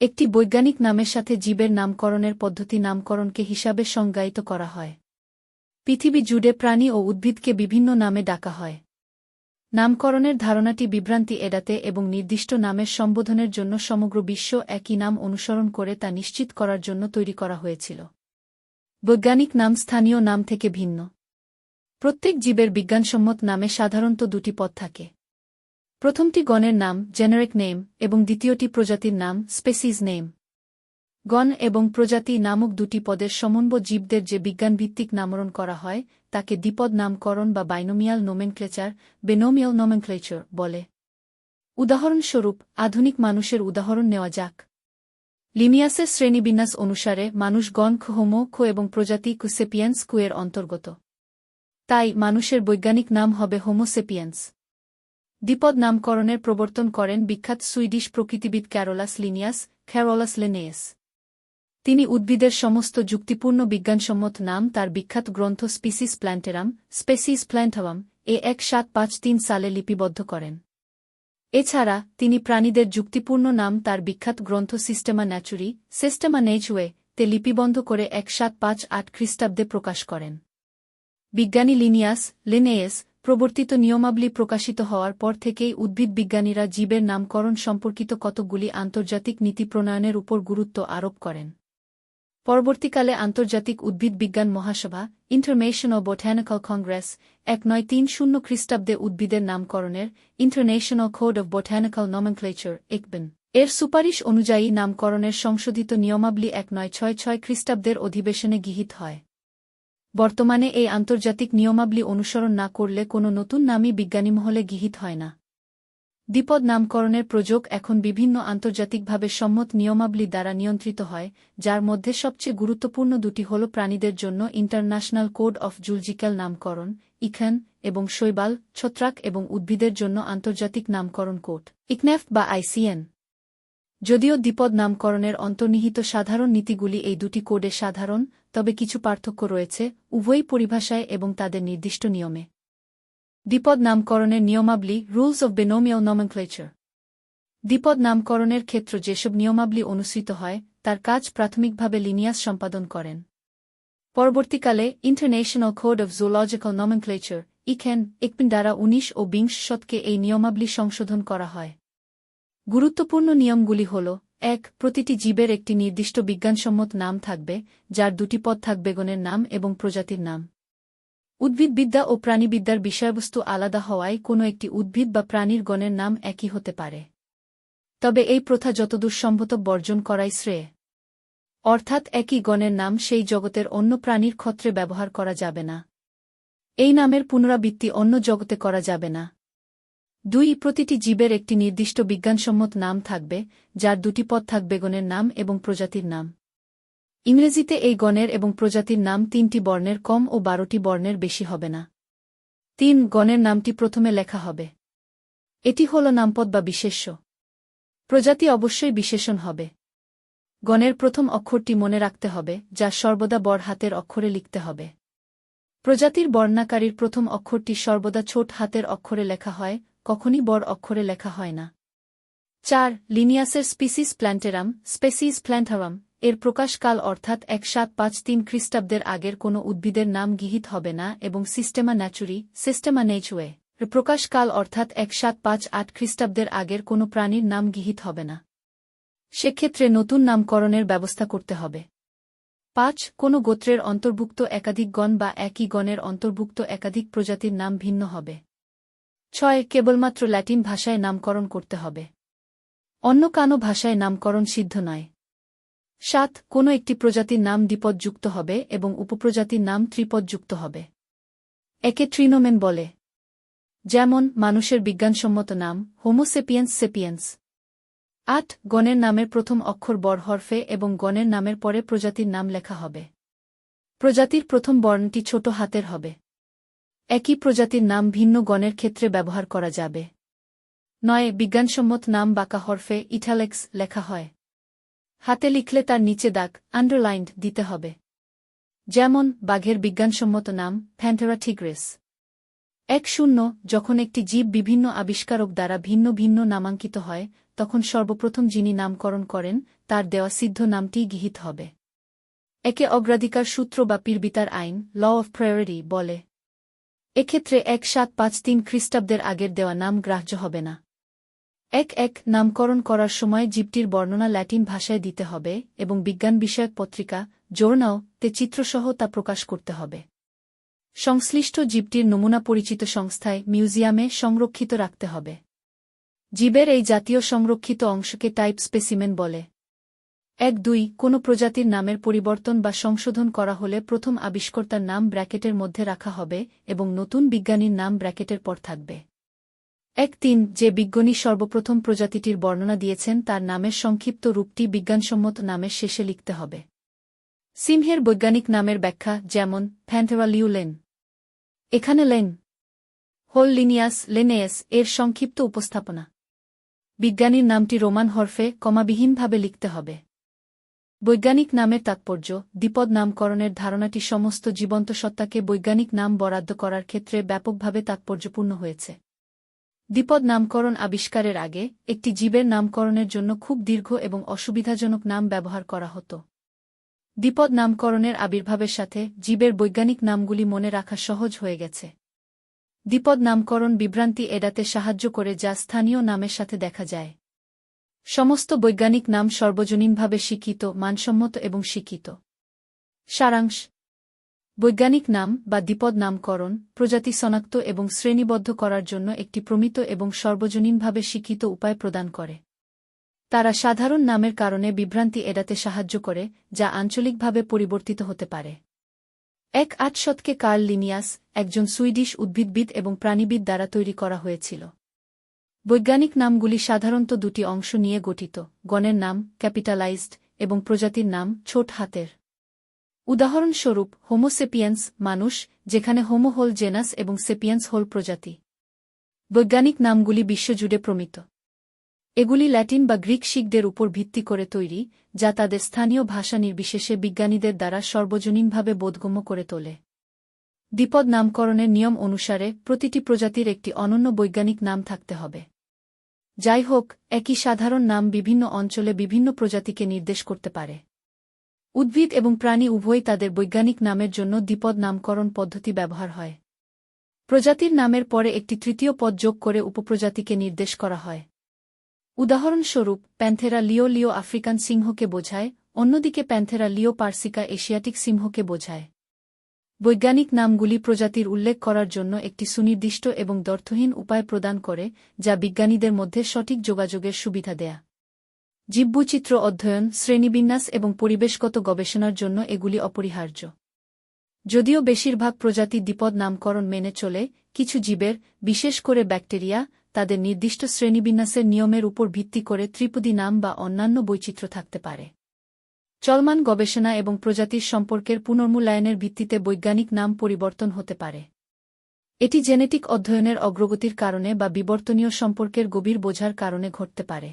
একটি বৈজ্ঞানিক নামের সাথে জীবের নামকরণের পদ্ধতি নামকরণকে হিসাবে সংজ্ঞায়িত করা হয়। পৃথিবী জুড়ে প্রাণী ও উদ্ভিদকে বিভিন্ন নামে ডাকা হয়। নামকরণের ধারণাটি বিভ্রান্তি এড়াতে এবং নির্দিষ্ট নামের সম্বোধনের জন্য সমগ্র বিশ্ব একই নাম অনুসরণ করে তা নিশ্চিত করার জন্য তৈরি করা হয়েছিল। বৈজ্ঞানিক নাম স্থানীয় নাম থেকে ভিন্ন। প্রত্যেক জীবের বিজ্ঞানসম্মত নামে সাধারণত দুটি পদ থাকে। প্রথমটি গণের নাম জেনারিক নেম এবং দ্বিতীয়টি প্রজাতির নাম স্পেসিজ নেম গণ এবং প্রজাতি নামক দুটি পদের সমন্বয় জীবদের যে বিজ্ঞানভিত্তিক নামরণ করা হয়, তাকে দ্বিপদ নামকরণ বা বাইনোমিয়াল নোমেনক্লেচার বেনোমিয়াল নোমেনক্লেচার বলে। উদাহরণস্বরূপ, আধুনিক মানুষের উদাহরণ নেওয়া যাক। লিমিয়াসের শ্রেণীবিন্যাস অনুসারে, মানুষ গণ হোমো খ এবং প্রজাতি কুসেপিয়েন্স কুয়ের অন্তর্গত। তাই, মানুষের বৈজ্ঞানিক নাম হবে হোমোসেপিয়েন্স দ্বিপদ নামকরণের প্রবর্তন করেন বিখ্যাত সুইডিশ প্রকৃতিবিদ ক্যারোলাস লিনিয়াস, ক্যারোলাস লেনেয়েস। তিনি উদ্ভিদের সমস্ত যুক্তিপূর্ণ বিজ্ঞানসম্মত নাম তার বিখ্যাত গ্রন্থ স্পিসিস প্ল্যান্টেরাম, স্পেসিস প্ল্যান্টাওয়াম এ এক সাত পাঁচ তিন সালে লিপিবদ্ধ করেন। এছাড়া তিনি প্রাণীদের যুক্তিপূর্ণ নাম তার বিখ্যাত গ্রন্থ সিস্টেমা ন্যাচুরি, সিস্টেমা নেচওয়ে তে লিপিবন্ধ করে এক সাত পাঁচ আট খ্রিস্টাব্দে প্রকাশ করেন। বিজ্ঞানী লিনিয়াস, লিনেয়েস প্রবর্তিত নিয়মাবলী প্রকাশিত হওয়ার পর থেকেই উদ্ভিদ বিজ্ঞানীরা জীবের নামকরণ সম্পর্কিত কতকগুলি আন্তর্জাতিক নীতি প্রণয়নের উপর গুরুত্ব আরোপ করেন। পরবর্তীকালে আন্তর্জাতিক উদ্ভিদ বিজ্ঞান মহাসভা ইন্টারনেশন ও বোটানিক্যাল কংগ্রেস, এক নয় তিন শূন্য খ্রিস্টাব্দে উদ্ভিদের নামকরণের international code of botanical nomenclature, একবেন। এর সুপারিশ অনুযায়ী নামকরণের সংশোধিত নিয়মাবলী এক নয় ছয় ছয় খ্রিস্টাব্দের অধিবেশনে গৃহীত হয়। বর্তমানে এই আন্তর্জাতিক নিয়মাবলী অনুসরণ না করলে কোনো নতুন নামই বিজ্ঞানী মহলে গৃহীত হয় না। দ্বিপদ নামকরণের প্রযোগ এখন বিভিন্ন আন্তর্জাতিকভাবে সম্মত নিয়মাবলী দ্বারা নিয়ন্ত্রিত হয়, যার মধ্যে সবচেয়ে গুরুত্বপূর্ণ দুটি হল প্রাণীদের জন্য ইন্টারন্যাশনাল কোড অফ জুলজিক্যাল নামকরণ, ইখান, এবং শৈবাল, ছত্রাক এবং উদ্ভিদের জন্য আন্তর্জাতিক নামকরণ কোড ইকনেফ বা আইসিএন। যদিও দ্বিপদ নামকরণের অন্তর্নিহিত সাধারণ নীতিগুলি এই দুটি কোডে সাধারণ, তবে কিছু পার্থক্য রয়েছে, উভয়ই পরিভাষায় এবং তাদের নির্দিষ্ট নিয়মে। দ্বিপদ নামকরণের নিয়মাবলী রুলস অব বেনোমিয়াল নমেনক্লেচার দ্বিপদ নামকরণের ক্ষেত্র যেসব নিয়মাবলী অনুসৃত হয়, তার কাজ প্রাথমিকভাবে লিনিয়াস সম্পাদন করেন। পরবর্তীকালে international code of zoological nomenclature ইখেন, একপিন দ্বারা উনিশ ও বিংশ শতকে এই নিয়মাবলী সংশোধন করা হয়। গুরুত্বপূর্ণ নিয়মগুলি হল, এক, প্রতিটি জীবের একটি নির্দিষ্ট বিজ্ঞানসম্মত নাম থাকবে, যার দুটি পদ থাকবে গণের নাম এবং প্রজাতির নাম। উদ্ভিদবিদ্যা ও প্রাণীবিদ্যার বিষয়বস্তু আলাদা হওয়ায় কোনো একটি উদ্ভিদ বা প্রাণীর গণের নাম একই হতে পারে। তবে এই প্রথা যতদূর সম্ভব বর্জন করাই শ্রেয়। অর্থাৎ একই গণের নাম সেই জগতের অন্য প্রাণীর ক্ষত্রে ব্যবহার করা যাবে না। এই নামের পুনরাবৃত্তি অন্য জগতে করা যাবে না। দুই, প্রতিটি জীবের একটি নির্দিষ্ট বিজ্ঞানসম্মত নাম থাকবে, যার দুটি পদ থাকবে গণের নাম এবং প্রজাতির নাম। ইংরেজিতে এই গণের এবং প্রজাতির নাম তিনটি বর্ণের কম ও বারোটি বর্ণের বেশি হবে না। তিন, গণের নামটি প্রথমে লেখা হবে। এটি হল নামপদ বা বিশেষ্য। প্রজাতি অবশ্যই বিশেষণ হবে। গণের প্রথম অক্ষরটি মনে রাখতে হবে, যা সর্বদা বড় হাতের অক্ষরে লিখতে হবে। প্রজাতির বর্ণাকারীর প্রথম অক্ষরটি সর্বদা ছোট হাতের অক্ষরে লেখা হয় কখনই বড় অক্ষরে লেখা হয় না। চার, লিনিয়াসের স্পিসিস প্ল্যান্টেরাম, স্পেসিস প্ল্যান্টারাম এর প্রকাশকাল অর্থাৎ এক সাত পাঁচ তিন খ্রিস্টাব্দের আগের কোনো উদ্ভিদের নাম গৃহীত হবে না এবং সিস্টেমা ন্যাচুরি, সিস্টেমা নেচওয়ে এর প্রকাশকাল অর্থাৎ এক সাত পাঁচ আট খ্রিস্টাব্দের আগের কোনো প্রাণীর নাম গৃহীত হবে না। সেক্ষেত্রে নতুন নামকরণের ব্যবস্থা করতে হবে। পাঁচ, কোনো গোত্রের অন্তর্ভুক্ত একাধিক গণ বা একই গণের অন্তর্ভুক্ত একাধিক প্রজাতির নাম ভিন্ন হবে। ছয় কেবলমাত্র ল্যাটিন ভাষায় নামকরণ করতে হবে। অন্য কানো ভাষায় নামকরণ সিদ্ধ নয়। সাত, কোনো একটি প্রজাতির নাম দ্বিপদযুক্ত হবে এবং উপপ্রজাতির নাম ত্রিপদযুক্ত হবে। একে ট্রিনোমেন বলে। যেমন, মানুষের বিজ্ঞানসম্মত নাম হোমোসেপিয়েন্স সেপিয়েন্স আট, গণের নামের প্রথম অক্ষর বড় হরফে এবং গণের নামের পরে প্রজাতির নাম লেখা হবে। প্রজাতির প্রথম বর্ণটি ছোট হাতের হবে। একই প্রজাতির নাম ভিন্ন গণের ক্ষেত্রে ব্যবহার করা যাবে। নয়, বিজ্ঞানসম্মত নাম বাঁকা হরফে ইটালেক্স লেখা হয়। হাতে লিখলে তার নিচে দাগ আন্ডারলাইন্ড দিতে হবে। যেমন, বাঘের বিজ্ঞানসম্মত নাম ফ্যান্টেরা ঠিগ্রেস এক শূন্য, যখন একটি জীব বিভিন্ন আবিষ্কারক দ্বারা ভিন্ন ভিন্ন নামাঙ্কিত হয়, তখন সর্বপ্রথম যিনি নামকরণ করেন, তার দেওয়া সিদ্ধ নামটিই গৃহীত হবে। একে অগ্রাধিকার সূত্র বা পীরবিতার আইন ল অফ প্রায়োরিটি বলে। এক্ষেত্রে এক সাত পাঁচ তিন খ্রিস্টাব্দের আগের দেওয়া নাম গ্রাহ্য হবে না। এক এক নামকরণ করার সময় জীবটির বর্ণনা ল্যাটিন ভাষায় দিতে হবে এবং বিজ্ঞান বিষয়ক পত্রিকা, জোর্নাও, তে চিত্রসহ তা প্রকাশ করতে হবে। সংশ্লিষ্ট জীবটির নমুনা পরিচিত সংস্থায় মিউজিয়ামে সংরক্ষিত রাখতে হবে। জীবের এই জাতীয় সংরক্ষিত অংশকে টাইপ স্পেসিমেন বলে। এক দুই, কোনো প্রজাতির নামের পরিবর্তন বা সংশোধন করা হলে প্রথম আবিষ্কর্তার নাম ব্র্যাকেটের মধ্যে রাখা হবে এবং নতুন বিজ্ঞানীর নাম ব্র্যাকেটের পর থাকবে। এক তিন, যে বিজ্ঞানী সর্বপ্রথম প্রজাতিটির বর্ণনা দিয়েছেন তার নামের সংক্ষিপ্ত রূপটি বিজ্ঞানসম্মত নামের শেষে লিখতে হবে। সিংহের বৈজ্ঞানিক নামের ব্যাখ্যা যেমন ফ্যান্টেরা লিউলেন এখানে লেন হোল লিনিয়াস লেনেয়েস এর সংক্ষিপ্ত উপস্থাপনা। বিজ্ঞানীর নামটি রোমান হরফে কমাবিহীনভাবে লিখতে হবে। বৈজ্ঞানিক নামের তাৎপর্য, দ্বিপদ নামকরণের ধারণাটি সমস্ত জীবন্ত সত্তাকে বৈজ্ঞানিক নাম বরাদ্দ করার ক্ষেত্রে ব্যাপকভাবে তাৎপর্যপূর্ণ হয়েছে। দ্বিপদ নামকরণ আবিষ্কারের আগে, একটি জীবের নামকরণের জন্য খুব দীর্ঘ এবং অসুবিধাজনক নাম ব্যবহার করা হতো। দ্বিপদ নামকরণের আবির্ভাবের সাথে, জীবের বৈজ্ঞানিক নামগুলি মনে রাখা সহজ হয়ে গেছে। দ্বিপদ নামকরণ বিভ্রান্তি এড়াতে সাহায্য করে যা স্থানীয় নামের সাথে দেখা যায়। সমস্ত বৈজ্ঞানিক নাম সর্বজনীনভাবে শিক্ষিত, মানসম্মত এবং শিক্ষিত। সারাংশ। বৈজ্ঞানিক নাম বা দ্বিপদ নামকরণ, প্রজাতি শনাক্ত এবং শ্রেণীবদ্ধ করার জন্য একটি প্রমিত এবং সর্বজনীনভাবে শিক্ষিত উপায় প্রদান করে। তারা সাধারণ নামের কারণে বিভ্রান্তি এড়াতে সাহায্য করে, যা আঞ্চলিকভাবে পরিবর্তিত হতে পারে। এক আট শতকে কার্ল লিনিয়াস, একজন সুইডিশ উদ্ভিদবিদ এবং প্রাণীবিদ দ্বারা তৈরি করা হয়েছিল। বৈজ্ঞানিক নামগুলি সাধারণত দুটি অংশ নিয়ে গঠিত, গণের নাম, ক্যাপিটালাইজড, এবং প্রজাতির নাম, ছোট হাতের। উদাহরণস্বরূপ হোমোসেপিয়েন্স মানুষ, যেখানে হোমো হোল জেনাস এবং সেপিয়েন্স হল প্রজাতি। বৈজ্ঞানিক নামগুলি বিশ্বজুড়ে প্রমিত। এগুলি ল্যাটিন বা গ্রিক শিখদের উপর ভিত্তি করে তৈরি, যা তাদের স্থানীয় ভাষা নির্বিশেষে বিজ্ঞানীদের দ্বারা সর্বজনীনভাবে বোধগম্য করে তোলে। দ্বিপদ নামকরণের নিয়ম অনুসারে প্রতিটি প্রজাতির একটি অনন্য বৈজ্ঞানিক নাম থাকতে হবে। যাই হোক, একই সাধারণ নাম বিভিন্ন অঞ্চলে বিভিন্ন প্রজাতিকে নির্দেশ করতে পারে। উদ্ভিদ এবং প্রাণী উভয়ই তাদের বৈজ্ঞানিক নামের জন্য দ্বিপদ নামকরণ পদ্ধতি ব্যবহার হয়। প্রজাতির নামের পরে একটি তৃতীয় পদ যোগ করে উপপ্রজাতিকে নির্দেশ করা হয়। উদাহরণস্বরূপ, প্যান্থেরা লিও লিও আফ্রিকান সিংহকে বোঝায়, অন্যদিকে প্যান্থেরা লিও পার্সিকা এশিয়াটিক সিংহকে বোঝায়। বৈজ্ঞানিক নামগুলি প্রজাতির উল্লেখ করার জন্য একটি সুনির্দিষ্ট এবং দর্থহীন উপায় প্রদান করে, যা বিজ্ঞানীদের মধ্যে সঠিক যোগাযোগের সুবিধা দেয়া। জীববৈচিত্র্য অধ্যয়ন, শ্রেণীবিন্যাস এবং পরিবেশগত গবেষণার জন্য এগুলি অপরিহার্য। যদিও বেশিরভাগ প্রজাতি দ্বিপদ নামকরণ মেনে চলে, কিছু জীবের, বিশেষ করে ব্যাকটেরিয়া, তাদের নির্দিষ্ট শ্রেণীবিন্যাসের নিয়মের উপর ভিত্তি করে ত্রিপদী নাম বা অন্যান্য বৈচিত্র্য থাকতে পারে। চলমান গবেষণা এবং প্রজাতির সম্পর্কের পুনর্মূল্যায়নের ভিত্তিতে বৈজ্ঞানিক নাম পরিবর্তন হতে পারে। এটি জেনেটিক অধ্যয়নের অগ্রগতির কারণে বা বিবর্তনীয় সম্পর্কের গভীর বোঝার কারণে ঘটতে পারে।